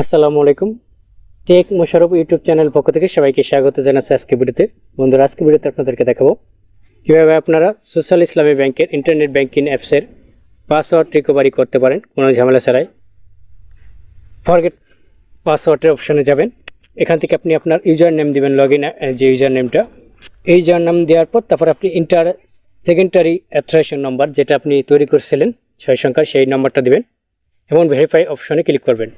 আসসালামু আলাইকুম। Take Mosharraf YouTube channel পক্ষ থেকে সবাইকে স্বাগত জানাচ্ছি আজকে ভিডিওতে। বন্ধুরা আজকে ভিডিওতে আপনাদেরকে দেখাবো কীভাবে আপনারা সোশ্যাল ইসলামী ব্যাংকের ইন্টারনেট ব্যাংকিং অ্যাপসের পাসওয়ার্ড রিকভারি করতে পারেন, কোনো ঝামেলা ছাড়াই। ফরগেট পাসওয়ার্ডের অপশনে যাবেন। এখান থেকে আপনি আপনার ইউজার নেম দিবেন লগ ইন যে ইউজার নেমটা ইউজার নাম দেওয়ার পর তারপর আপনি ইন্টার সেকেন্ডারি অ্যাথ্রাইশন নাম্বার যেটা আপনি তৈরি করেছিলেন, ছয় সংখ্যার সেই নাম্বারটা দিবেন এবং ভেরিফাই অপশনে ক্লিক করবেন।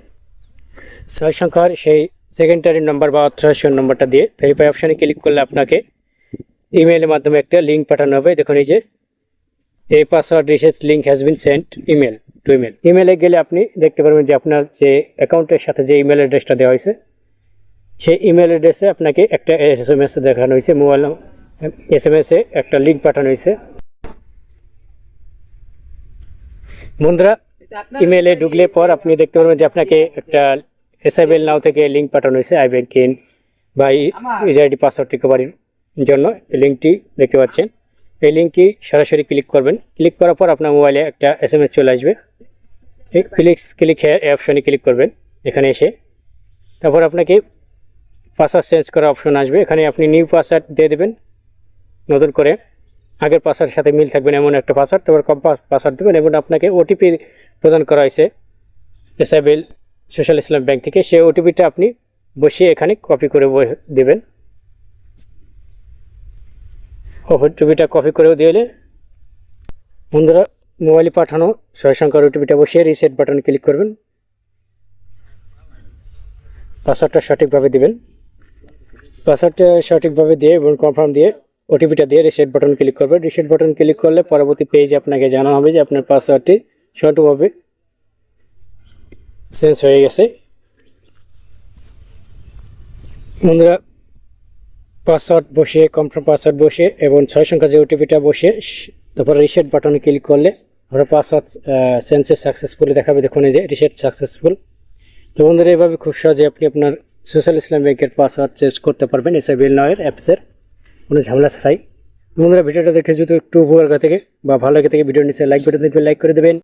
ছয় সংখ্যার সেই সেকেন্ডারি নাম্বার বা অথরাইজেশন নাম্বারটা দিয়ে ভেরিফাই অপশানে ক্লিক করলে আপনাকে ইমেলের মাধ্যমে একটা লিঙ্ক পাঠানো হবে। দেখুন এই যে এই password reset link has been sent email to email ইমেলে গেলে আপনি দেখতে পারবেন যে আপনার যে অ্যাকাউন্টের সাথে যে ইমেল অ্যাড্রেসটা দেওয়া হয়েছে সেই ইমেল অ্যাড্রেসে আপনাকে একটা এস এম এস দেখানো হয়েছে মোবাইল এস এম এসে একটা লিঙ্ক পাঠানো হয়েছে। বন্ধুরা ইমেলে ঢুকলে পর আপনি দেখতে পারবেন যে আপনাকে একটা এসআইবিএল নাও থেকে লিঙ্ক পাঠানো হয়েছে আই ব্যাংকিং বা ইউজাইডি পাসওয়ার্ড রিকভারির জন্য এই লিঙ্কটি দেখতে পাচ্ছেন। এই লিঙ্কটি সরাসরি ক্লিক করবেন। ক্লিক করার পর আপনার মোবাইলে একটা এস এম এস চলে আসবে ক্লিক ক্লিক এই অপশনে ক্লিক করবেন এখানে এসে। তারপর আপনাকে পাসওয়ার্ড চেঞ্জ করার অপশন আসবে। এখানে আপনি নিউ পাসওয়ার্ড দিয়ে দেবেন নতুন করে। আগের পাসওয়ার্ডের সাথে মিল থাকবেন এমন একটা পাসওয়ার্ড তারপর কম পাসওয়ার্ড দেবেন এবং আপনাকে ওটিপি প্রদান করা হয়েছে। এসআইবিএল সোশ্যাল ইসলাম ব্যাংক থেকে, সেই ওটিপিটা আপনি বসিয়ে এখানে কপি করে দেবেন। ওটিপিটা কপি করেও দিলে বন্ধুরা, মোবাইলে পাঠানো ছয় সংখ্যার ওটিপিটা বসিয়ে রিসেট বাটনে ক্লিক করবেন। পাসওয়ার্ডটা সঠিকভাবে দেবেন। পাসওয়ার্ডটা সঠিকভাবে দিয়ে এবং কনফার্ম দিয়ে ওটিপিটা দিয়ে রিসেট বাটন ক্লিক করবেন। রিসেট বাটন ক্লিক করলে পরবর্তী পেজে আপনাকে জানানো হবে যে আপনার পাসওয়ার্ডটি সঠিকভাবে চেঞ্জ হয়ে গেছে। বন্ধুরা, পাসওয়ার্ড বসিয়ে, কনফার্ম পাসওয়ার্ড বসিয়ে এবং ছয় সংখ্যা যে ওটিপিটা বসিয়ে, স- তারপর রিসেট বাটনে ক্লিক করলে আমরা পাসওয়ার্ড চেঞ্জেস সাকসেসফুলি দেখাবে। দেখুন এই যে রিসেট সাকসেসফুল তো বন্ধুরা, এভাবে খুব সহজে আপনি আপনার সোশ্যাল ইসলাম ব্যাংকের পাসওয়ার্ড চেঞ্জ করতে পারবেন। এস বিএল নয়ের অ্যাপসের কোনো ঝামেলা ছাড়াই। বন্ধুরা, ভিডিওটা দেখে যদি একটু উপকার থেকে বা ভালো লাগে থেকে ভিডিও নিচে লাইক করে দেবেন লাইক করে দেবেন।